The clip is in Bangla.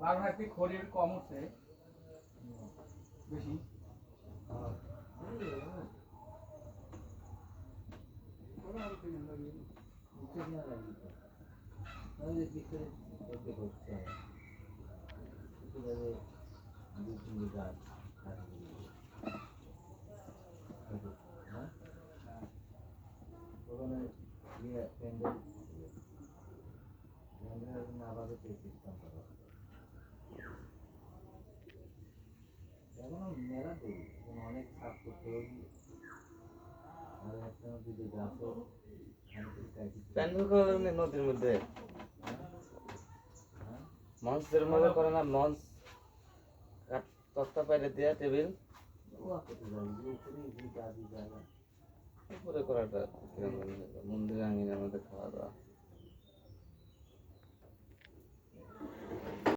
কারণ একটি খড়ির কম হচ্ছে বেশি। ওখানে প্যান্ডেল প্যান্ডেল না সেই সিস্টেম করা এখনও মেলা দেরি এখন অনেক সাফ করতে হবে নদীর মধ্যে। মঞ্চের মধ্যে করে না মঞ্চ কাঠ- পাইলে দেয়া টেবিল। যে উপরে যে গাছ জায়গা। উপরে করাটা কীরকম মন